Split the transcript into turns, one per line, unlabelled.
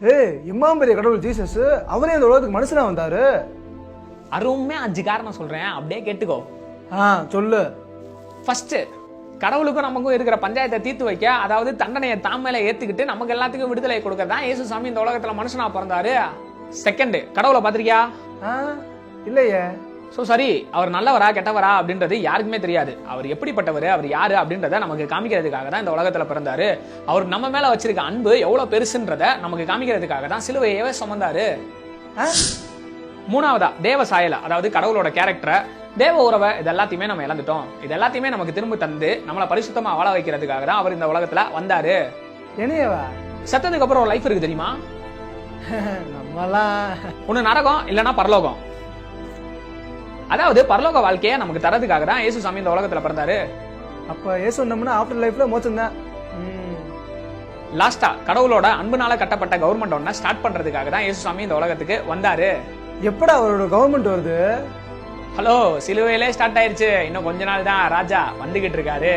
ஏய் இம்மாம் பெரிய கடவுள் ஜீசஸ் அவரே இந்த உலகத்துக்கு மனுஷனா வந்தாரு?
அருமையா அஞ்சு காரணம் சொல்றேன். அப்படியே கேட்டுக்கோ.
ஆ சொல்லு.
ஃபர்ஸ்ட் கடவுளுக்கும் நமக்கும் இருக்கிற பஞ்சாயத்தை தீர்த்து வைக்க அதாவது தண்டனையை தாம் மேல ஏத்துக்கிட்டு நமக்கு எல்லாத்துக்கும் விடுதலை கொடுக்க தான் இயேசு சாமி இந்த உலகத்துல மனுஷனா பிறந்தாரு. செகண்ட் கடவுளை பாத்திருக்கியா
ஆ இல்லையே.
ஸோ சரி அவர் நல்லவரா கெட்டவரா அப்படின்றது யாருக்குமே தெரியாது. அவர் எப்படிப்பட்டவர் அவர் யாரு அப்படின்றத நமக்கு காமிக்கிறதுக்காக தான் இந்த உலகத்துல பிறந்தாரு. அவர் நம்ம மேல வச்சிருக்க அன்பு எவ்வளவு பெருசுன்றத நமக்கு காமிக்கிறதுக்காக தான் சிலுவையவே சுமந்தாரு? மூணாவதா தேவ சாயல அதாவது கடவுளோட கேரக்டரை தேவ உறவை இது எல்லாத்தையுமே நம்ம இழந்துட்டோம். இது எல்லாத்தையுமே நமக்கு திரும்ப தந்து நம்மளை பரிசுத்தமா வாழ வைக்கிறதுக்காக தான் அவர் இந்த உலகத்துல வந்தாரு.
என்னையவா?
செத்ததுக்கு அப்புறம் லைஃப் இருக்கு தெரியுமா?
நம்மலாம்
ஒண்ணு நரகம் இல்லைன்னா பரலோகம். அதாவது பரலோக வாழ்க்கையை நமக்கு தரதுக்காக தான் இயேசு சாமி இந்த உலகத்துல பிறந்தாரு.
அப்ப ஏசு நம்மனா ஆஃப்டர் லைஃப்ல மோச்சம் தான்.
லாஸ்டா கடவுளோட அன்புனால கட்டப்பட்ட கவர்மெண்ட் ஒன்ன ஸ்டார்ட் பண்றதுக்காக தான் இயேசு சாமி இந்த உலகத்துக்கு வந்தாரு.
எப்படா அவரோட கவர்மெண்ட் வருது?
ஹலோ சிலுவையிலே ஸ்டார்ட் ஆயிருச்சு. இன்னும் கொஞ்ச நாள் தான் ராஜா வந்துகிட்டு இருக்காரு.